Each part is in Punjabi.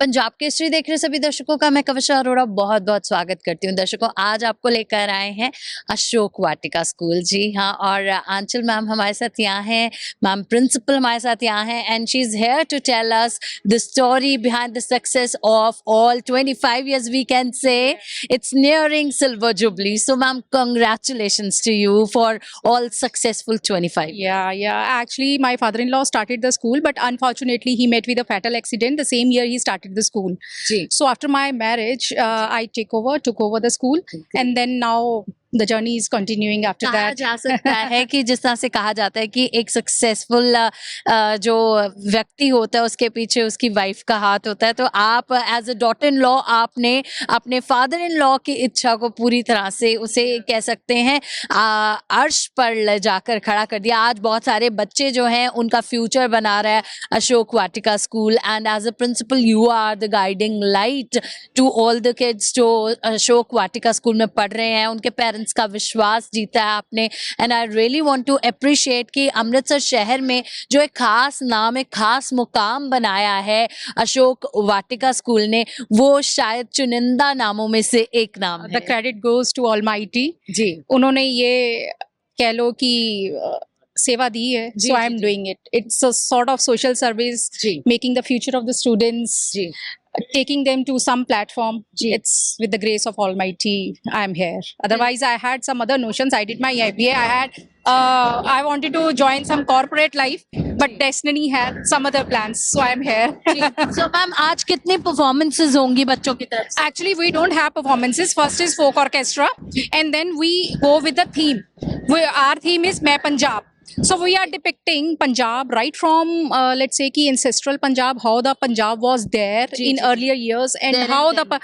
पंजाब केसरी देख रहे सभी दर्शकों का। मैं कविशा अरोड़ा बहुत बहुत स्वागत करती हूँ। दर्शकों, आज आपको लेकर आए हैं अशोक वाटिका स्कूल। जी हाँ और आंचल मैम हमारे साथ यहाँ हैं। मैम प्रिंसिपल हमारे साथ यहाँ हैं and she is here to tell us the story behind the success of all 25 five years we can say it's nearing silver jubilee so ma'am congratulation to you for all successful twenty five yeah yeah actually my father in law started the school but unfortunately he met with a fatal accident the same year he start started the school. जी So after my marriage, uh, I take over, took over the school, and then now the journey is continuing after कहा that. जा सकता है कि जिस तरह से कहा जाता है कि एक सक्सेसफुल जो व्यक्ति होता है उसके पीछे उसकी वाइफ का हाथ होता है तो आप as a daughter in law आपने अपने फादर इन लॉ की इच्छा को पूरी तरह से उसे कह सकते हैं। अर्श पर ले जाकर खड़ा कर दिया। आज बहुत सारे बच्चे जो हैं उनका फ्यूचर बना रहा है। Ashok Vatika school and as a principal you are the guiding light to all the kids जो अशोक वाटिका स्कूल में पढ़ रहे हैं। उनके पेरेंट्स का विश्वास जीता है आपने and I really want to appreciate कि अमृतसर शहर में जो एक खास नाम एक खास मुकाम बनाया है अशोक वाटिका स्कूल ने वो शायद चुनिंदा नामों में से एक नाम है credit goes to Almighty. जी उन्होंने ये कह लो कि सेवा दी है जी, so I जी, am जी। doing it. It's a sort of social service, जी making the future of the students, ji taking them to some platform. Ji. It's with the grace of Almighty I am here. Otherwise, I had some other notions. I did my IBA. I had uh, I wanted to join some corporate life, but destiny had some other plans. So I am here. So ma'am आज कितनी परफॉर्मेंसेस होंगी बच्चों की तरफ से Actually, we don't have performances. First is folk orchestra, and then we go with the theme. We, our theme is "मैं Punjab." So we are depicting Punjab right from uh, let's say ki ancestral Punjab, how the Punjab was there ji, in ji, earlier years, and There and how the then. Pa-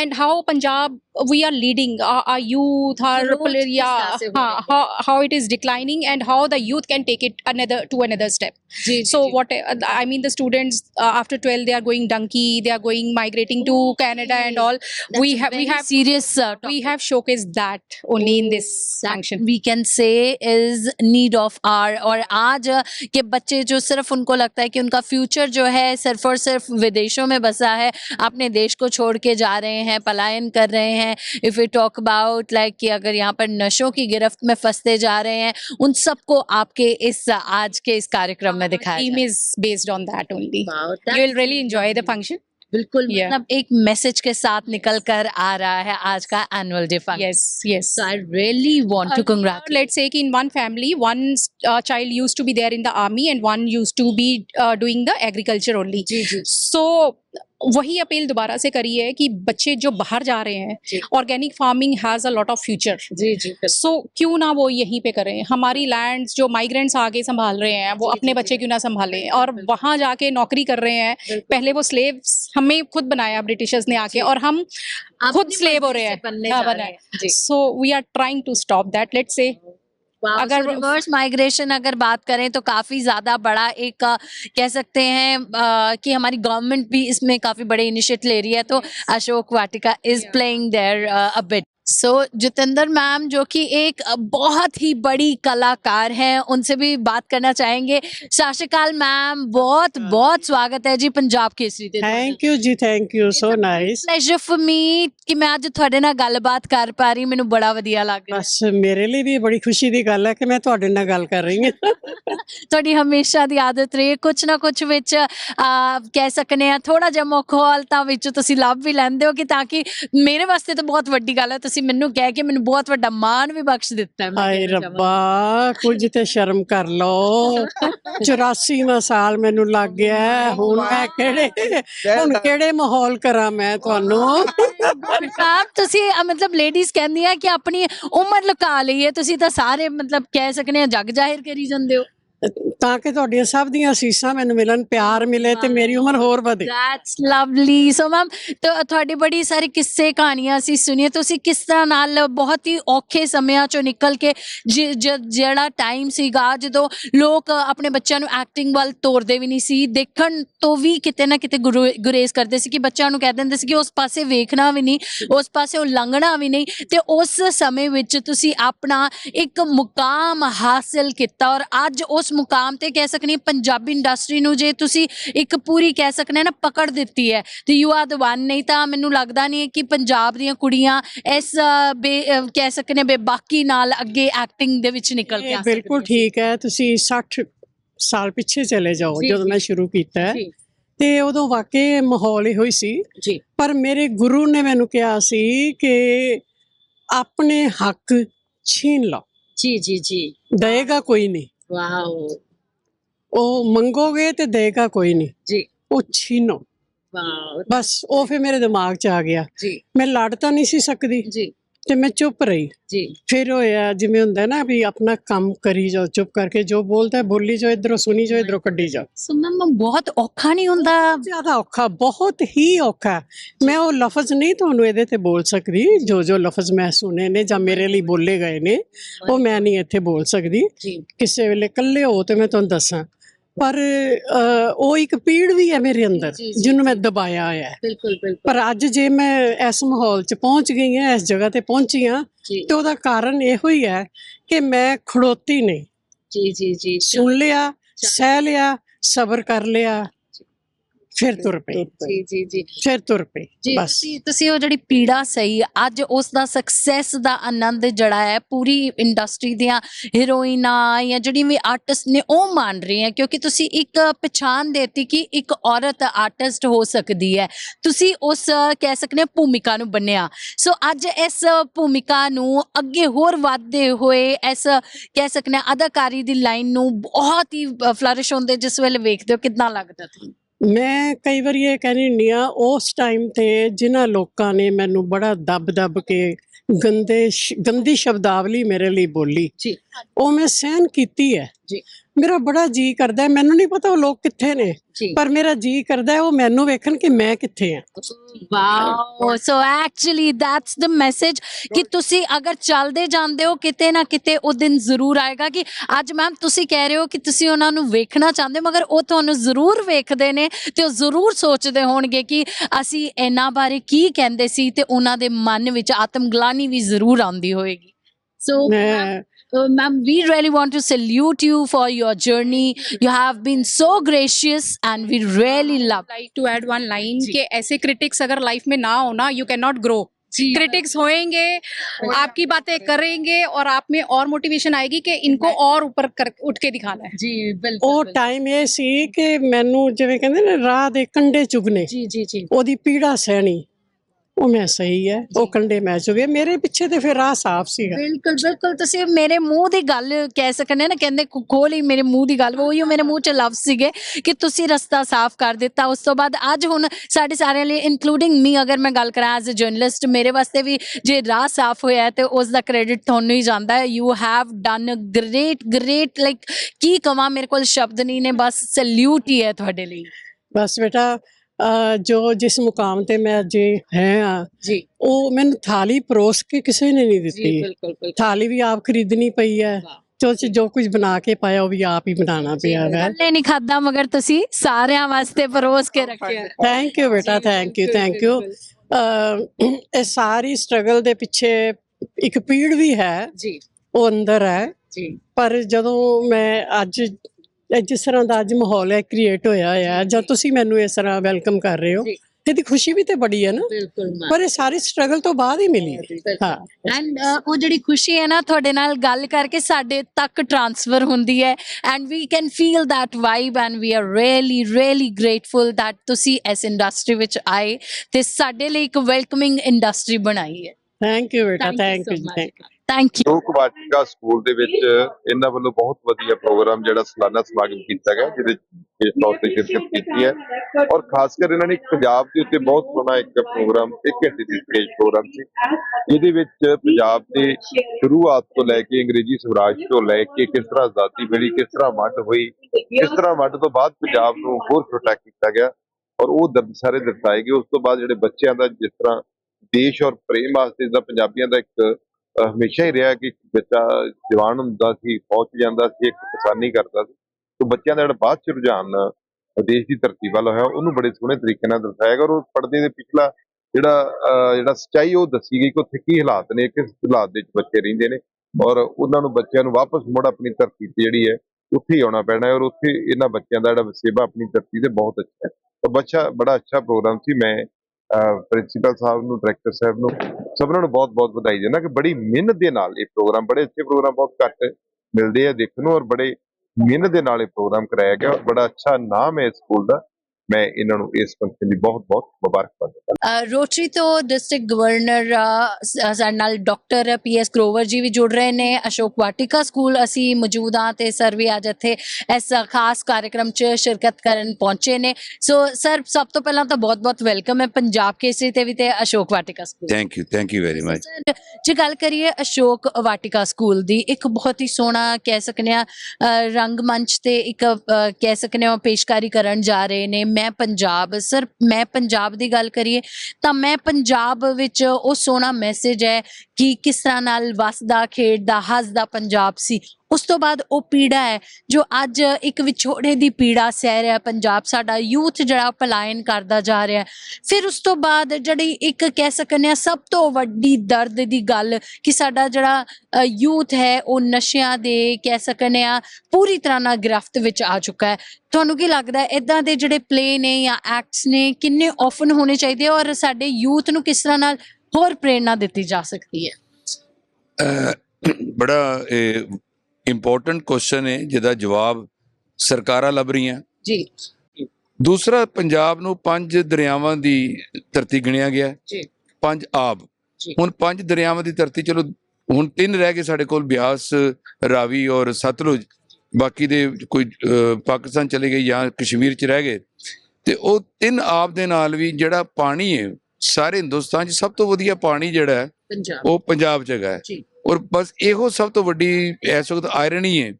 and how Punjab we are leading our, our youth, our Growth poli- किस yeah, तरह से हो हाँ, how how it is declining, and how the youth can take it another to another step. Ji So what uh, I mean, the students uh, after 12 they are going donkey, they are going migrating to Canada and all. we have we have serious uh, we have showcased that only in this function. We can say is need our और आज के बच्चे जो सिर्फ़ उनको लगता है कि उनका फ्यूचर जो है सिर्फ़ और सिर्फ़ विदेशों में बसा है अपने देश को छोड़ के जा रहे हैं पलायन कर रहे हैं if you talk about like कि अगर यहाँ पर नशों की गिरफ्त में फंसते जा रहे हैं उन सबको आपके इस आज के इस कार्यक्रम में दिखाया जाए। is based on that only. Wow, You that's will really enjoy the function. बिल्कुल Yeah. मतलब एक मैसेज के साथ निकल कर आ रहा है आज का annual day function Yes, yes. So I really want to Earlier, congratulate. let's say कि in one family, one uh, child used to be there in the army and one used to be uh, doing the agriculture only. जी जी सो वही अपील दोबारा से करी है कि बच्चे जो बाहर जा रहे हैं organic farming has a lot of future जी जी सो so, क्यों ना वो यहीं पे करें? हमारी लैंड्स जो माइग्रेंट्स आगे संभाल रहे हैं वो जी, अपने जी, बच्चे क्यों ना संभालें? और वहाँ जाके नौकरी कर रहे हैं पहले वो स्लेव्स हमें खुद बनाया ब्रिटिशर्स ने आके और हम खुद स्लेव हो रहे हैं। So we are trying to stop that let's say अगर रिवर्स माइग्रेशन अगर बात करें तो काफ़ी ज़्यादा बड़ा एक अ, कह सकते हैं अ, कि हमारी गवर्नमेंट भी इसमें काफ़ी बड़े इनिशिएटिव ले रही है तो Ashok Vatika is playing there a bit so so, Jitendra ma'am जो कि एक बहुत ही बड़ी कलाकार हैं उनसे भी बात करना चाहेंगे। शाशिकाल मैम बहुत बहुत स्वागत है जी पंजाब केसरी ਤੇ ਥੈਂਕ ਯੂ ਜੀ thank you so nice pleasure for me ਕਿ ਮੈਂ ਅੱਜ ਤੁਹਾਡੇ ਨਾਲ ਗੱਲਬਾਤ ਕਰ ਪਾ ਰਹੀ ਮੈਨੂੰ ਬੜਾ ਵਧੀਆ ਲੱਗ ਰਿਹਾ। ਬਸ ਮੇਰੇ ਲਈ ਵੀ ਬੜੀ ਖੁਸ਼ੀ ਦੀ ਗੱਲ ਹੈ ਕਿ ਮੈਂ ਤੁਹਾਡੇ ਨਾਲ ਗੱਲ ਕਰ ਰਹੀ ਹਾਂ। ਤੁਹਾਡੀ ਹਮੇਸ਼ਾ ਦੀ ਆਦਤ ਰਹੀ ਕੁਝ ਨਾ ਕੁਝ ਵਿੱਚ ਕਹਿ ਸਕਨੇ ਆ ਥੋੜਾ ਜਿਹਾ ਮਖੌਲ ਤਾਂ ਵਿੱਚ ਤੁਸੀਂ ਲੱਭ ਵੀ ਲੈਂਦੇ ਹੋ ਕਿ ਤਾਂ ਕਿ ਮੇਰੇ ਵਾਸਤੇ ਤਾਂ ਬਹੁਤ ਵੱਡੀ ਗੱਲ ਹੈ ਤੁਸੀਂ ਮੈਨੂੰ ਕਹਿ ਕੇ ਮੈਨੂੰ ਬਹੁਤ ਵੱਡਾ ਮਾਣ ਵੀ ਬਖਸ਼ ਦਿੱਤਾ ਮੈਂ ਹਾਏ ਕਹਿਣਾ ਚਾਹਾਂਗੀ। ਰੱਬਾ ਕੁਝ ਤੇ ਸ਼ਰਮ ਕਰ ਲਓ 84ਵਾਂ ਸਾਲ ਮੈਨੂੰ ਲੱਗ ਗਿਆ ਹੈ। ਹੁਣ ਮੈਂ ਕਿਹੜੇ ਹੁਣ ਕਿਹੜੇ ਮਾਹੌਲ ਕਰਾਂ ਮੈਂ ਤੁਹਾਨੂੰ ਮੈਮ ਤੁਸੀਂ ਅ, ਮਤਲਬ ਲੇਡੀਜ਼ ਕਹਿੰਦੀਆਂ ਕਿ ਆਪਣੀ ਉਮਰ ਲੁਕਾ ਲਈ ਹੈ ਤੁਸੀਂ ਤਾਂ ਸਾਰੇ ਮਤਲਬ ਕਹਿ ਸਕਨੇ ਆ ਜਗ ਜ਼ਾਹਿਰ ਕਰੀ ਜਾਂਦੇ ਹੋ ਤਾਂ ਕਿ ਤੁਹਾਡੀਆਂ ਸਭ ਦੀਆਂ ਅਸੀਸਾਂ ਮੈਨੂੰ ਮਿਲਣ, ਪਿਆਰ ਮਿਲੇ ਤੇ ਮੇਰੀ ਉਮਰ ਹੋਰ ਵਧੇ। ਦੈਟਸ ਲਵਲੀ ਸੋ ਮੈਮ ਤੁਹਾਡੀ ਬੜੀ ਸਾਰੀ ਕਿੱਸੇ ਕਹਾਣੀਆਂ ਅਸੀਂ ਸੁਣੀਏ ਤੁਸੀਂ ਕਿਸ ਤਰ੍ਹਾਂ ਨਾਲ ਬਹੁਤ ਹੀ ਔਖੇ ਸਮਿਆਂ ਚੋਂ ਨਿਕਲ ਕੇ ਜਿਹੜਾ ਟਾਈਮ ਸੀਗਾ, ਜਦੋਂ ਲੋਕ ਆਪਣੇ ਬੱਚਿਆਂ ਨੂੰ ਐਕਟਿੰਗ ਵੱਲ ਤੋਰਦੇ ਵੀ ਨਹੀਂ ਸੀ, ਦੇਖਣ ਤੋਂ ਵੀ ਕਿਤੇ ਨਾ ਕਿਤੇ ਗੁਰੂ- ਗੁਰੇਜ਼ ਕਰਦੇ ਸੀ ਕਿ ਬੱਚਿਆਂ ਨੂੰ ਕਹਿ ਦਿੰਦੇ ਸੀ ਕਿ ਉਸ ਪਾਸੇ ਵੇਖਣਾ ਵੀ ਨਹੀਂ, ਉਸ ਪਾਸੇ ਉਹ ਲੰਘਣਾ ਵੀ ਨਹੀਂ। ਤੇ ਉਸ ਸਮੇਂ ਵਿੱਚ ਤੁਸੀਂ ਆਪਣਾ ਇੱਕ ਮੁਕਾਮ ਹਾਸਿਲ ਕੀਤਾ ਔਰ ਅੱਜ ਉਸ ਮੁਕਾਮ ਨਾਮ ਤੇ ਕਹਿ ਸਕਨੀ ਪੰਜਾਬੀ ਇੰਡਸਟਰੀ ਨੂੰ ਜੇ ਤੁਸੀਂ ਇੱਕ ਪੂਰੀ ਕਹਿ ਸਕਨੇ ਨਾ ਪਕੜ ਦਿੱਤੀ ਹੈ ਤੇ ਯੂ ਆਰ ਦ ਵਨ ਨਹੀਂ ਤਾਂ ਮੈਨੂੰ ਲੱਗਦਾ ਨਹੀਂ ਕਿ ਪੰਜਾਬ ਦੀਆਂ ਕੁੜੀਆਂ ਇਸ ਬੇ ਕਹਿ ਸਕਨੇ ਬੇਬਾਕੀ ਨਾਲ ਅੱਗੇ ਐਕਟਿੰਗ ਦੇ ਵਿੱਚ ਨਿਕਲ ਕੇ ਇਹ ਆ ਬਿਲਕੁਲ ਸਕਦੀਆਂ। ਠੀਕ ਹੈ ਤੁਸੀਂ 60 ਸਾਲ ਪਿੱਛੇ ਚਲੇ ਜਾਓ ਜੀ, ਜਦੋਂ। ਮੈਂ ਸ਼ੁਰੂ ਕੀਤਾ ਹੈ। ਜੀ। ਤੇ ਉਦੋਂ ਵਾਕਈ ਮਾਹੌਲ ਇਹੋ ਹੀ ਸੀ। ਜੀ। ਪਰ ਮੇਰੇ ਗੁਰੂ ਨੇ ਮੈਨੂੰ ਕਿਹਾ ਸੀ ਕਿ ਆਪਣੇ ਹੱਕ ਛੀਨ ਲਓ। ਜੀ ਜੀ ਜੀ। ਦੇਗਾ ਕੋਈ ਨਹੀਂ। ਵਾਓ। ਉਹ ਮੰਗੋਗੇ ਤੇ ਦੇਗਾ ਕੋਈ ਨਹੀਂ। ਜੀ। ਉਹ ਛੀਨੋ ਬਸ ਉਹ ਫਿਰ ਮੇਰੇ ਦਿਮਾਗ 'ਚ ਆ ਗਿਆ। ਜੀ। ਮੈਂ ਲੜ ਤਾਂ ਨਹੀਂ ਸੀ ਸਕਦੀ। ਜੀ। ਤੇ ਮੈਂ ਚੁੱਪ ਰਹੀ। ਜੀ। ਫਿਰ ਹੋਇਆ ਜਿਵੇਂ ਹੁੰਦਾ ਨਾ ਵੀ ਆਪਣਾ ਕੰਮ ਕਰੀ ਜਾਓ ਚੁੱਪ ਕਰਕੇ ਜੋ ਬੋਲਦਾ ਬੋਲੀ ਜਾਓ ਇਧਰੋਂ ਸੁਣੀ ਜਾਓ ਇਧਰੋਂ ਕੱਢੀ ਜਾਓ। ਸੋ ਮੈਮ ਬਹੁਤ ਔਖਾ ਨਹੀਂ ਹੁੰਦਾ? ਜ਼ਿਆਦਾ ਔਖਾ ਬਹੁਤ ਹੀ ਔਖਾ। ਮੈਂ ਉਹ ਲਫ਼ਜ਼ ਨਹੀਂ ਤੁਹਾਨੂੰ ਇਹਦੇ ਤੇ ਬੋਲ ਸਕਦੀ ਜੋ ਜੋ ਲਫ਼ਜ਼ ਮੈਂ ਸੁਣੇ ਨੇ ਜਾਂ ਮੇਰੇ ਲਈ ਬੋਲੇ ਗਏ ਨੇ ਉਹ ਮੈਂ ਨਹੀਂ ਇੱਥੇ ਬੋਲ ਸਕਦੀ। ਜੀ। ਕਿਸੇ ਵੇਲੇ ਇਕੱਲੇ ਹੋ ਤੇ ਮੈਂ ਤੁਹਾਨੂੰ ਦੱਸਾਂ। ਪਰ ਉਹ ਇੱਕ ਪੀੜ ਵੀ ਹੈ ਮੇਰੇ ਅੰਦਰ ਜਿਹਨੂੰ ਮੈਂ ਦਬਾਇਆ ਹੋਇਆ ਹੈ। ਬਿਲਕੁਲ ਬਿਲਕੁਲ। ਪਰ ਅੱਜ ਜੇ ਮੈਂ ਇਸ ਮਾਹੌਲ 'ਚ ਪਹੁੰਚ ਗਈ ਹਾਂ ਇਸ ਜਗ੍ਹਾ ਤੇ ਪਹੁੰਚੀ ਹਾਂ ਤੇ ਉਹਦਾ ਕਾਰਨ ਇਹੋ ਹੀ ਹੈ ਕਿ ਮੈਂ ਖੜੋਤੀ ਨਹੀਂ। ਜੀ ਜੀ ਜੀ। ਸੁਣ ਲਿਆ ਸਹਿ ਲਿਆ ਸਬਰ ਕਰ ਲਿਆ ਫਿਰ ਤੁਰ ਪਈ ਜੀ ਜੀ ਜੀ। ਫਿਰ ਤੁਰ ਪਈ ਜੀ ਬਸ। ਤੁਸੀਂ ਤੁਸੀਂ ਉਹ ਜਿਹੜੀ ਪੀੜਾ ਸਹੀ ਅੱਜ ਉਸ ਦਾ ਸਕਸੈਸ ਦਾ ਆਨੰਦ ਜਿਹੜਾ ਹੈ ਪੂਰੀ ਇੰਡਸਟਰੀ ਦੀਆਂ ਹੀਰੋਇਨਾਂ ਜਾਂ ਜਿਹੜੀ ਵੀ ਆਰਟਿਸਟ ਨੇ ਉਹ ਮੰਨ ਰਹੇ ਹੈ ਕਿਉਂਕਿ ਤੁਸੀਂ ਇੱਕ ਪਛਾਣ ਦੇਤੀ ਕਿ ਇੱਕ ਔਰਤ ਆਰਟਿਸਟ ਹੋ ਸਕਦੀ ਹੈ। ਤੁਸੀਂ ਉਸ ਕਹਿ ਸਕਨੇ ਭੂਮਿਕਾ ਨੂੰ ਬੰਨਿਆ। ਸੋ ਅੱਜ ਇਸ ਭੂਮਿਕਾ ਨੂੰ ਅੱਗੇ ਹੋਰ ਵਧਦੇ ਹੋਏ ਇਸ ਕਹਿ ਸਕਨੇ ਅਦਾਕਾਰੀ ਦੀ ਲਾਈਨ ਨੂੰ ਬਹੁਤ ਹੀ ਫਲਰਿਸ਼ ਹੁੰਦੇ ਜਿਸ ਵੇਲੇ ਵੇਖਦੇ ਹੋ ਕਿੰਨਾ ਲੱਗਦਾ ਤੁਹਾਨੂੰ? ਮੈਂ ਕਈ ਵਾਰੀ ਇਹ ਕਹਿੰਦੀ ਹੁੰਦੀ ਹਾਂ ਉਸ ਟਾਈਮ ਤੇ ਜਿਨ੍ਹਾਂ ਲੋਕਾਂ ਨੇ ਮੈਨੂੰ ਬੜਾ ਦੱਬ ਦੱਬ ਕੇ ਗੰਦੇ ਸ਼- ਗੰਦੀ ਸ਼ਬਦਾਵਲੀ ਮੇਰੇ ਲਈ ਬੋਲੀ ਜੀ। ਉਹ ਮੈਂ ਸਹਿਨ ਕੀਤੀ ਹੈ। ਜੀ। ਮੇਰਾ ਬੜਾ ਜੀ ਕਰਦਾ ਮੈਨੂੰ ਨਹੀਂ ਪਤਾ ਉਹ ਲੋਕ ਕਿੱਥੇ ਨੇ ਪਰ ਮੇਰਾ ਜੀ ਕਰਦਾ ਉਹ ਮੈਨੂੰ ਵੇਖਣ ਕਿ ਮੈਂ ਕਿੱਥੇ ਆ wow so actually that's the message ਕਿ ਤੁਸੀਂ ਅਗਰ ਚੱਲਦੇ ਜਾਂਦੇ ਹੋ ਕਿਤੇ ਨਾ ਕਿਤੇ ਉਹ ਦਿਨ ਜ਼ਰੂਰ ਆਏਗਾ ਕਿ ਅੱਜ ਮੈਮ ਤੁਸੀਂ ਕਹਿ ਰਹੇ ਹੋ ਕਿ ਤੁਸੀਂ ਉਹਨਾਂ ਨੂੰ ਵੇਖਣਾ ਚਾਹੁੰਦੇ ਮਗਰ ਉਹ ਤੁਹਾਨੂੰ ਜ਼ਰੂਰ ਵੇਖਦੇ ਨੇ ਤੇ ਉਹ ਜ਼ਰੂਰ ਸੋਚਦੇ ਹੋਣਗੇ ਕਿ ਅਸੀਂ ਇਹਨਾਂ ਬਾਰੇ ਕੀ ਕਹਿੰਦੇ ਸੀ ਤੇ ਉਹਨਾਂ ਦੇ ਮਨ ਵਿੱਚ ਆਤਮਗਲਾਨੀ ਵੀ ਜ਼ਰੂਰ ਆਉਂਦੀ ਹੋਏਗੀ। So ਮੈਂ ma'am we really want to salute you for your journey you have been so gracious and we really love like to add one line जी। कि ऐसे क्रिटिक्स अगर लाइफ में ना हो ना you can not grow critics होएंगे आपकी बातें करेंगे और आप में और मोटिवेशन आएगी कि इनको और ऊपर कर उठ के दिखाना है ਜੀ ਉਹ ਬਿਲਕੁਲ ਟਾਈਮ ਇਹ ਸੀ ਕਿ ਮੈਨੂੰ ਜਿਵੇਂ ਕਹਿੰਦੇ ਨੇ ਰਾਹ ਦੇ ਕੰਡੇ ਚੁਗਨੇ ਜੀ ਜੀ ਜੀ ਉਹਦੀ ਪੀੜਾ ਸਹਿਣੀ ਉਹ ਮੈਂ ਸਹੀ ਹੈ ਉਹ ਕੰਡੇ ਮੈਂ ਚੁਗੇ ਮੇਰੇ ਪਿੱਛੇ ਤੇ ਫਿਰ ਰਾਹ ਸਾਫ਼ ਸੀਗਾ। ਬਿਲਕੁਲ ਬਿਲਕੁਲ। ਤੁਸੀਂ ਮੇਰੇ ਮੂੰਹ ਦੀ ਗੱਲ ਕਹਿ ਸਕਨੇ ਨਾ ਕਹਿੰਦੇ ਖੋਲ ਹੀ ਮੇਰੇ ਮੂੰਹ ਦੀ ਗੱਲ। ਉਹੀ ਮੇਰੇ ਮੂੰਹ 'ਚ ਲਫ਼ਜ਼ ਸੀਗੇ ਕਿ ਤੁਸੀਂ ਰਸਤਾ ਸਾਫ਼ ਕਰ ਦਿੱਤਾ। ਉਸ ਤੋਂ ਬਾਅਦ ਅੱਜ ਹੁਣ ਸਾਡੇ ਸਾਰਿਆਂ ਲਈ ਇਨਕਲੂਡਿੰਗ ਮੀ ਅਗਰ ਮੈਂ ਗੱਲ ਕਰਾਂ ਐਜ਼ ਅ ਜਰਨਲਿਸਟ ਮੇਰੇ ਵਾਸਤੇ ਵੀ ਜੇ ਰਾਹ ਸਾਫ਼ ਹੋਇਆ ਹੈ ਤੇ ਉਸ ਦਾ ਕ੍ਰੈਡਿਟ ਤੁਹਾਨੂੰ ਹੀ ਜਾਂਦਾ ਹੈ। You have done great great like ਕੀ ਕਵਾਂ? ਮੇਰੇ ਕੋਲ ਸ਼ਬਦ ਨਹੀਂ ਨੇ ਬਸ ਸੈਲੂਟ ਹੀ ਹੈ ਤੁਹਾਡੇ ਲਈ। ਬਸ ਬੇਟਾ ਜੋ ਜਿਸ ਮੁਕਾਮ ਤੇ ਮੈਂ ਅੱਜ ਹੈ ਆ ਜੀ। ਉਹ ਮੈਨੂੰ ਥਾਲੀ ਪਰੋਸ ਕੇ ਕਿਸੇ ਨੇ ਨਹੀਂ ਦਿੱਤੀ। ਬਿਲਕੁਲ ਬਿਲਕੁਲ। ਥਾਲੀ ਵੀ ਆਪ ਖਰੀਦਣੀ ਪਈ ਹੈ। ਜੋ ਚ ਜੋ ਕੁਝ ਬਣਾ ਕੇ ਪਾਇਆ ਉਹ ਵੀ ਆਪ ਹੀ ਬਣਾਉਣਾ ਪਿਆ ਹੈ ਇਕੱਲੇ ਨਹੀਂ ਖਾਦਾ ਮਗਰ ਤੁਸੀਂ ਸਾਰਿਆਂ ਵਾਸਤੇ ਪਰੋਸ ਕੇ ਰੱਖਿਆ। ਥੈਂਕ ਯੂ ਬੇਟਾ ਥੈਂਕ ਯੂ ਥੈਂਕ ਯੂ ਇਹ ਸਾਰੀ ਸਟਰਗਲ ਦੇ ਪਿੱਛੇ ਇੱਕ ਪੀੜ ਵੀ ਹੈ। ਜੀ। ਉਹ ਅੰਦਰ ਹੈ। ਜੀ। ਪਰ ਜਦੋਂ ਮੈਂ ਅੱਜ ਇਹ ਜਿਸ ਤਰ੍ਹਾਂ ਦਾ ਅੱਜ ਮਾਹੌਲ ਹੈ ਕ੍ਰੀਏਟ ਹੋਇਆ ਹੈ ਜਾਂ ਤੁਸੀਂ ਮੈਨੂੰ ਇਸ ਤਰ੍ਹਾਂ ਵੈਲਕਮ ਕਰ ਰਹੇ ਹੋ। ਇਹਦੀ ਖੁਸ਼ੀ ਵੀ ਤੇ ਬੜੀ ਹੈ ਨਾ। ਬਿਲਕੁਲ ਪਰ ਇਹ ਸਾਰੀ ਸਟਰਗਲ ਤੋਂ ਬਾਅਦ ਹੀ ਮਿਲੀ ਹੈ। ਹਾਂ। ਐਂਡ ਉਹ ਜਿਹੜੀ ਖੁਸ਼ੀ ਹੈ ਨਾ ਤੁਹਾਡੇ ਨਾਲ ਗੱਲ ਕਰਕੇ ਸਾਡੇ ਤੱਕ ਟਰਾਂਸਫਰ ਹੁੰਦੀ ਹੈ। And we can feel that vibe and we are really really grateful that ਤੁਸੀਂ ਇਸ ਇੰਡਸਟਰੀ ਵਿੱਚ ਆਏ ਤੇ ਸਾਡੇ ਲਈ ਇੱਕ ਵੈਲਕਮਿੰਗ ਇੰਡਸਟਰੀ ਬਣਾਈ ਹੈ। ਥੈਂਕ ਯੂ ਬੇਟਾ Thank you thank you much. Thank thank you ਲੋਕ ਵਾਟਿਕਾ ਸਕੂਲ ਦੇ ਵਿੱਚ ਇਹਨਾਂ ਵੱਲੋਂ ਬਹੁਤ ਵਧੀਆ ਪ੍ਰੋਗਰਾਮ ਜਿਹੜਾ ਸਾਲਾਨਾ ਸਮਾਗਮ ਕੀਤਾ ਗਿਆ ਜਿਹਦੇ ਵਿੱਚ ਇਸ ਤੌਰ ਤੇ ਸ਼ਿਰਕਤ ਕੀਤੀ ਹੈ। ਔਰ ਖਾਸ ਕਰ ਇਹਨਾਂ ਨੇ ਪੰਜਾਬ ਦੇ ਉੱਤੇ ਬਹੁਤ ਸੋਹਣਾ ਇੱਕ ਪ੍ਰੋਗਰਾਮ ਇੱਕ ਘੰਟੇ ਦੀ ਸਟੇਜ ਪ੍ਰੋਗਰਾਮ ਸੀ। ਜਿਹਦੇ ਵਿੱਚ ਪੰਜਾਬ ਦੇ ਸ਼ੁਰੂਆਤ ਤੋਂ ਲੈ ਕੇ ਅੰਗਰੇਜ਼ੀ ਸਵਰਾਜ ਤੋਂ ਲੈ ਕੇ ਕਿਸ ਤਰ੍ਹਾਂ ਆਜ਼ਾਦੀ ਮਿਲੀ ਕਿਸ ਤਰ੍ਹਾਂ ਵੰਡ ਹੋਈ ਕਿਸ ਤਰ੍ਹਾਂ ਵੰਡ ਤੋਂ ਬਾਅਦ ਪੰਜਾਬ ਨੂੰ ਹੋਰ ਪ੍ਰੋਟੈਕਟ ਕੀਤਾ ਗਿਆ। ਔਰ ਉਹ ਦਰਦ ਸਾਰੇ ਦਰਸਾਏ ਗਏ। ਉਸ ਤੋਂ ਬਾਅਦ ਜਿਹੜੇ ਬੱਚਿਆਂ ਦਾ ਜਿਸ ਤਰ੍ਹਾਂ ਦੇਸ਼ ਔਰ ਪ੍ਰੇਮ ਵਾਸਤੇ ਦਾ ਪੰਜਾਬੀਆਂ ਦਾ ਇੱਕ ਹਮੇਸ਼ਾ ਹੀ ਰਿਹਾ ਕਿ ਬੱਚਾ ਜਵਾਨ ਹੁੰਦਾ ਸੀ ਪਹੁੰਚ ਜਾਂਦਾ ਸੀ, ਇੱਕ ਕਿਸਾਨੀ ਕਰਦਾ ਸੀ। ਤੇ ਬੱਚਿਆਂ ਦਾ ਜਿਹੜਾ ਬਾਅਦ ਚ ਰੁਝਾਨ ਦੇਸ਼ ਦੀ ਧਰਤੀ ਵੱਲ ਹੋਇਆ, ਉਹਨੂੰ ਬੜੇ ਸੋਹਣੇ ਤਰੀਕੇ ਨਾਲ ਦਰਸਾਇਆ ਗਿਆ ਔਰ ਉਹ ਪਰਦੇ ਦੇ ਪਿਛਲਾ ਜਿਹੜਾ, ਅਹ, ਜਿਹੜਾ ਸੱਚਾਈ ਉਹ ਦੱਸੀ ਗਈ ਕਿ ਉੱਥੇ ਕੀ ਹਾਲਾਤ ਨੇ, ਕਿਸ ਹਾਲਾਤ ਦੇ ਵਿੱਚ ਬੱਚੇ ਰਹਿੰਦੇ ਨੇ ਔਰ ਉਹਨਾਂ ਨੂੰ ਬੱਚਿਆਂ ਨੂੰ ਵਾਪਸ ਮੁੜ ਆਪਣੀ ਧਰਤੀ ਤੇ ਜਿਹੜੀ ਹੈ, ਉੱਥੇ ਹੀ ਆਉਣਾ ਪੈਣਾ ਔਰ ਉੱਥੇ ਇਹਨਾਂ ਬੱਚਿਆਂ ਦਾ ਜਿਹੜਾ ਵਸੇਬਾ ਆਪਣੀ ਧਰਤੀ ਤੇ ਬਹੁਤ ਅੱਛਾ ਹੈ। ਤਾਂ ਬੱਚਾ ਬੜਾ ਅੱਛਾ ਪ੍ਰੋਗਰਾਮ ਸੀ, ਮੈਂ ਪ੍ਰਿੰਸੀਪਲ ਸਾਹਿਬ ਨੂੰ ਡਾਇਰੈਕਟਰ ਸਾਹਿਬ ਨੂੰ, ਸਭਨਾਂ ਨੂੰ ਬਹੁਤ ਬਹੁਤ ਵਧਾਈ ਦਿੰਦਾ ਕਿ ਬੜੀ ਮਿਹਨਤ ਦੇ ਨਾਲ ਇਹ ਪ੍ਰੋਗਰਾਮ, ਬੜੇ ਅੱਛੇ ਪ੍ਰੋਗਰਾਮ ਬਹੁਤ ਘੱਟ ਮਿਲਦੇ ਆ ਦੇਖਣ ਨੂੰ ਔਰ ਬੜੇ ਮਿਹਨਤ ਦੇ ਨਾਲ ਇਹ ਪ੍ਰੋਗਰਾਮ ਕਰਾਇਆ ਗਿਆ ਔਰ ਬੜਾ ਅੱਛਾ ਨਾਮ ਹੈ ਇਸ ਸਕੂਲ ਦਾ। ਮੈਂ ਇਹਨਾਂ ਨੂੰ ਇਸ ਫੰਕਸ਼ਨ ਦੀ ਬਹੁਤ ਬਹੁਤ ਮੁਬਾਰਕਬਾਦ ਦਿੰਦਾ ਰੋਟਰੀ ਤੋਂ ਡਿਸਟ੍ਰਿਕਟ ਗਵਰਨਰ ਸਾਡੇ ਨਾਲ ਡਾਕਟਰ ਪੀਐਸ ਗਰੋਵਰ ਜੀ ਵੀ ਜੁੜ ਰਹੇ ਨੇ। ਅਸ਼ੋਕ ਵਾਟਿਕਾ ਸਕੂਲ ਅਸੀਂ ਮੌਜੂਦ ਹਾਂ ਤੇ ਸਰ ਵੀ ਅੱਜ ਇੱਥੇ ਇਸ ਖਾਸ ਕਾਰਜਕ੍ਰਮ 'ਚ ਸ਼ਿਰਕਤ ਕਰਨ ਪਹੁੰਚੇ ਨੇ। ਸੋ ਸਰ ਸਭ ਤੋਂ ਪਹਿਲਾਂ ਤਾਂ ਬਹੁਤ-ਬਹੁਤ ਵੈਲਕਮ ਹੈ ਪੰਜਾਬ ਕੇਸਰੀ ਤੇ ਵੀ ਤੇ Ashok Vatika school. Thank you thank you very much ਜੇ ਗੱਲ ਕਰੀਏ ਅਸ਼ੋਕ ਵਾਟਿਕਾ ਸਕੂਲ ਦੀ ਇੱਕ ਬਹੁਤ ਹੀ ਸੋਹਣਾ ਕਹਿ ਸਕਨੇ ਆ ਰੰਗਮੰਚ ਤੇ ਇੱਕ ਕਹਿ ਸਕਨੇ ਆ ਪੇਸ਼ਕਾਰੀ ਕਰਨ ਜਾ ਰਹੇ ਨੇ। ਮੈਂ ਪੰਜਾਬ, ਸਰ, ਮੈਂ ਪੰਜਾਬ ਦੀ ਗੱਲ ਕਰੀਏ ਤਾਂ ਮੈਂ ਪੰਜਾਬ ਵਿੱਚ ਉਹ ਸੋਹਣਾ ਮੈਸੇਜ ਹੈ ਕਿ ਕਿਸ ਤਰ੍ਹਾਂ ਨਾਲ ਵਸਦਾ ਖੇਡਦਾ ਹੱਸਦਾ ਪੰਜਾਬ ਸੀ। ਉਸ ਤੋਂ ਬਾਅਦ ਉਹ ਪੀੜਾ ਹੈ, ਜੋ ਅੱਜ ਇੱਕ ਵਿਛੋੜੇ ਦੀ ਪੀੜਾ ਸਹਿ ਰਿਹਾ ਪੰਜਾਬ। ਸਾਡਾ ਯੂਥ ਜਿਹੜਾ ਪਲਾਇਨ ਕਰਦਾ ਜਾ ਰਿਹਾ ਫਿਰ ਉਸ ਤੋਂ ਬਾਅਦ ਜਿਹੜੀ ਇੱਕ ਕਹਿ ਸਕਨੇ ਆ ਸਭ ਤੋਂ ਵੱਡੀ ਦਰਦ ਦੀ ਗੱਲ ਕਿ ਸਾਡਾ ਜਿਹੜਾ ਯੂਥ ਹੈ, ਉਹ ਨਸ਼ਿਆਂ ਦੇ ਕਹਿ ਸਕਨੇ ਆ ਪੂਰੀ ਤਰ੍ਹਾਂ ਨਾਲ ਗ੍ਰਿਫਤ ਵਿੱਚ ਆ ਚੁੱਕਾ ਹੈ। ਤੁਹਾਨੂੰ ਕੀ ਲੱਗਦਾ ਹੈ ਇਦਾਂ ਦੇ ਜਿਹੜੇ ਪਲੇ ਨੇ ਜਾਂ ਐਕਟਸ ਨੇ ਕਿੰਨੇ ਆਫਨ ਹੋਣੇ ਚਾਹੀਦੇ ਔਰ ਸਾਡੇ ਯੂਥ ਨੂੰ ਕਿਸ ਤਰ੍ਹਾਂ ਨਾਲ ਹੋਰ ਪ੍ਰੇਰਣਾ ਦਿੱਤੀ ਜਾ ਸਕਦੀ ਹੈ? ਬੜਾ ਇੰਪੋਰਟੈਂਟ ਕੁਐਸਚਨ ਹੈ ਜਿਹਦਾ ਜਵਾਬ ਸਰਕਾਰਾਂ ਲੱਭ ਰਹੀਆਂ। ਜੀ। ਦੂਸਰਾ ਪੰਜਾਬ ਨੂੰ ਪੰਜ ਦਰਿਆਵਾਂ ਦੀ ਧਰਤੀ ਗਿਣਿਆ ਗਿਆ। ਜੀ। ਪੰਜ ਆਬ। ਹੁਣ ਪੰਜ ਦਰਿਆਵਾਂ ਦੀ ਧਰਤੀ ਚਲੋ ਹੁਣ ਤਿੰਨ ਰਹਿ ਗਏ ਸਾਡੇ ਕੋਲ ਬਿਆਸ ਰਾਵੀ ਔਰ ਸਤਲੁਜ। ਬਾਕੀ ਦੇ ਕੋਈ ਪਾਕਿਸਤਾਨ ਚਲੇ ਗਏ ਜਾਂ ਕਸ਼ਮੀਰ ਚ ਰਹਿ ਗਏ। ਤੇ ਉਹ ਤਿੰਨ ਆਬ ਦੇ ਨਾਲ ਵੀ ਜਿਹੜਾ ਪਾਣੀ ਹੈ ਸਾਰੇ ਹਿੰਦੁਸਤਾਨ 'ਚ ਸਭ ਤੋਂ ਵਧੀਆ ਪਾਣੀ ਜਿਹੜਾ ਹੈ ਉਹ ਪੰਜਾਬ 'ਚ ਹੈਗਾ ਹੈ। ਔਰ ਬਸ ਇਹੋ ਸਭ ਤੋਂ ਵੱਡੀ ਇਸ ਵਕਤ ਆਇਰਨੀ ਹੈ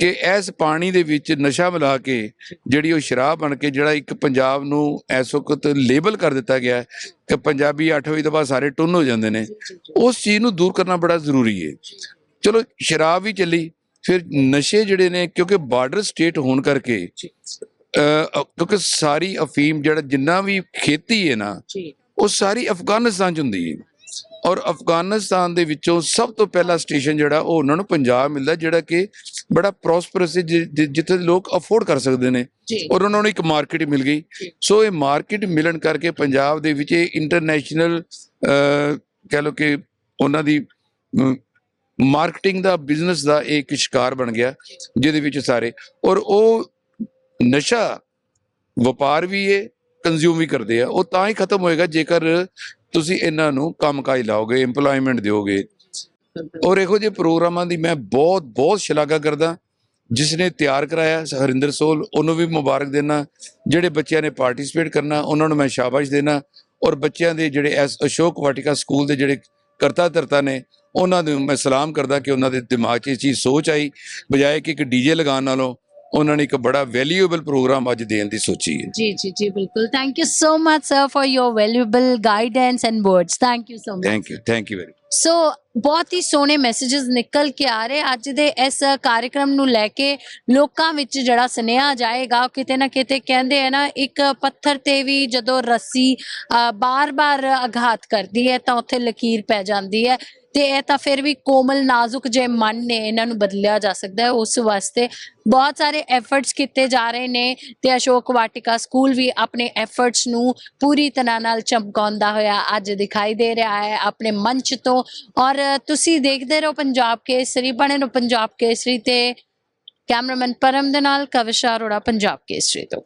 ਕਿ ਇਸ ਪਾਣੀ ਦੇ ਵਿੱਚ ਨਸ਼ਾ ਮਿਲਾ ਕੇ ਜਿਹੜੀ ਉਹ ਸ਼ਰਾਬ ਬਣ ਕੇ ਜਿਹੜਾ ਇੱਕ ਪੰਜਾਬ ਨੂੰ ਇਸ ਵਕਤ ਲੇਬਲ ਕਰ ਦਿੱਤਾ ਗਿਆ ਕਿ ਪੰਜਾਬੀ 8 ਵਜੇ ਤੋਂ ਬਾਅਦ ਸਾਰੇ ਟੁੰਨ ਹੋ ਜਾਂਦੇ ਨੇ। ਉਸ ਚੀਜ਼ ਨੂੰ ਦੂਰ ਕਰਨਾ ਬੜਾ ਜ਼ਰੂਰੀ ਹੈ ਚਲੋ ਸ਼ਰਾਬ ਵੀ ਚੱਲੀ ਫਿਰ ਨਸ਼ੇ ਜਿਹੜੇ ਨੇ ਕਿਉਂਕਿ ਬਾਰਡਰ ਸਟੇਟ ਹੋਣ ਕਰਕੇ ਕਿਉਂਕਿ ਸਾਰੀ ਅਫੀਮ ਜਿਹੜਾ ਜਿੰਨਾ ਵੀ ਖੇਤੀ ਹੈ ਨਾ ਉਹ ਸਾਰੀ ਅਫਗਾਨਿਸਤਾਨ ਚ ਹੁੰਦੀ ਹੈ ਔਰ ਅਫਗਾਨਿਸਤਾਨ ਦੇ ਵਿੱਚੋਂ ਸਭ ਤੋਂ ਪਹਿਲਾ ਸਟੇਸ਼ਨ ਜਿਹੜਾ ਉਹ ਉਹਨਾਂ ਨੂੰ ਪੰਜਾਬ ਮਿਲਦਾ ਜਿਹੜਾ ਕਿ ਬੜਾ ਪ੍ਰੋਸਪਰਸ ਜਿੱਥੇ ਲੋਕ ਅਫੋਰਡ ਕਰ ਸਕਦੇ ਨੇ। ਔਰ ਉਹਨਾਂ ਨੂੰ ਇੱਕ ਮਾਰਕੀਟ ਮਿਲ ਗਈ। ਸੋ ਇਹ ਮਾਰਕੀਟ ਮਿਲਣ ਕਰਕੇ ਪੰਜਾਬ ਦੇ ਵਿੱਚ ਇਹ ਇੰਟਰਨੈਸ਼ਨਲ ਕਹਿ ਲਓ ਕਿ ਉਹਨਾਂ ਦੀ ਮਾਰਕੀਟਿੰਗ ਦਾ ਬਿਜ਼ਨਸ ਦਾ ਇਹ ਇੱਕ ਸ਼ਿਕਾਰ ਬਣ ਗਿਆ ਜਿਹਦੇ ਵਿੱਚ ਸਾਰੇ। ਔਰ ਉਹ ਨਸ਼ਾ ਵਪਾਰ ਵੀ ਹੈ ਕੰਜ਼ਿਊਮ ਵੀ ਕਰਦੇ ਆ, ਉਹ ਤਾਂ ਹੀ ਖਤਮ ਹੋਏਗਾ ਜੇਕਰ ਤੁਸੀਂ ਇਹਨਾਂ ਨੂੰ ਕੰਮਕਾਜ ਲਾਓਗੇ, EMPLOYMENT ਦਿਓਗੇ। ਔਰ ਇਹੋ ਜਿਹੇ ਪ੍ਰੋਗਰਾਮਾਂ ਦੀ ਮੈਂ ਬਹੁਤ ਬਹੁਤ ਸ਼ਲਾਘਾ ਕਰਦਾ, ਜਿਸ ਨੇ ਤਿਆਰ ਕਰਾਇਆ ਹਰਿੰਦਰ ਸੋਲ, ਉਹਨੂੰ ਵੀ ਮੁਬਾਰਕ ਦੇਣਾ, ਜਿਹੜੇ ਬੱਚਿਆਂ ਨੇ ਪਾਰਟਿਸਿਪੇਟ ਕਰਨਾ, ਉਹਨਾਂ ਨੂੰ ਮੈਂ ਸ਼ਾਬਾਸ਼ ਦੇਣਾ, ਔਰ ਬੱਚਿਆਂ ਦੇ ਜਿਹੜੇ ਐਸ ਅਸ਼ੋਕ ਵਾਟਿਕਾ ਸਕੂਲ ਦੇ ਜਿਹੜੇ ਕਰਤਾ ਧਰਤਾ ਨੇ, ਉਹਨਾਂ ਨੂੰ ਮੈਂ ਸਲਾਮ ਕਰਦਾ ਕਿ ਉਹਨਾਂ ਦੇ ਦਿਮਾਗ 'ਚ ਇਹ ਚੀਜ਼ ਸੋਚ ਆਈ, ਬਜਾਏ ਕਿ ਇੱਕ ਡੀਜੇ ਲਗਾਉਣ ਨਾਲੋਂ ਉਹਨਾਂ ਨੇ ਇੱਕ ਬੜਾ ਵੈਲਿਊਏਬਲ ਪ੍ਰੋਗਰਾਮ ਅੱਜ ਦੇਣ ਦੀ ਸੋਚੀ ਹੈ। ਜੀ ਜੀ ਜੀ ਬਿਲਕੁਲ। Thank you so much sir for your valuable guidance and words thank you so much thank you thank you very so ਬਹੁਤ ਹੀ ਸੋਹਣੇ ਮੈਸੇजेस ਨਿਕਲ ਕੇ ਆ ਰਹੇ ਅੱਜ ਦੇ ਇਸ ਕਾਰਜਕ੍ਰਮ ਨੂੰ ਲੈ ਕੇ ਲੋਕਾਂ ਵਿੱਚ ਜਿਹੜਾ ਸੁਨੇਹਾ ਜਾਏਗਾ ਕਿਤੇ ਨਾ ਕਿਤੇ ਕਹਿੰਦੇ ਆ ਨਾ ਇੱਕ ਪੱਥਰ ਤੇ ਵੀ ਜਦੋਂ ਰੱਸੀ ਬਾਰ-ਬਾਰ ਅਘਾਤ ਕਰਦੀ ਹੈ ਤਾਂ ਉੱਥੇ ਲਕੀਰ ਪੈ ਜਾਂਦੀ ਹੈ ਤੇ ਇਹ ਤਾਂ ਫਿਰ ਵੀ ਕੋਮਲ ਨਾਜ਼ੁਕ ਜੇ ਮਨ ਨੇ ਇਹਨਾਂ ਨੂੰ ਬਦਲਿਆ ਜਾ ਸਕਦਾ ਹੈ, ਉਸ ਵਾਸਤੇ ਬਹੁਤ ਸਾਰੇ ਐਫਰਟਸ ਕੀਤੇ ਜਾ ਰਹੇ ਨੇ ਤੇ ਅਸ਼ੋਕ ਵਾਟਿਕਾ ਸਕੂਲ ਵੀ ਆਪਣੇ ਐਫਰਟਸ ਨੂੰ ਪੂਰੀ ਤਰ੍ਹਾਂ ਨਾਲ ਚਮਕਾਉਂਦਾ ਹੋਇਆ ਅੱਜ ਦਿਖਾਈ ਦੇ ਰਿਹਾ ਹੈ ਆਪਣੇ ਮੰਚ ਤੋਂ। ਔਰ ਤੁਸੀਂ ਦੇਖਦੇ ਰਹੋ ਪੰਜਾਬ ਕੇਸਰੀ, ਬਣੇ ਰਹੋ ਪੰਜਾਬ ਕੇਸਰੀ ਤੇ ਕੈਮਰਾਮੈਨ ਪਰਮ ਦੇ ਨਾਲ ਕਵਿਸ਼ਾ ਅਰੋੜਾ, ਪੰਜਾਬ ਕੇਸਰੀ ਤੋਂ।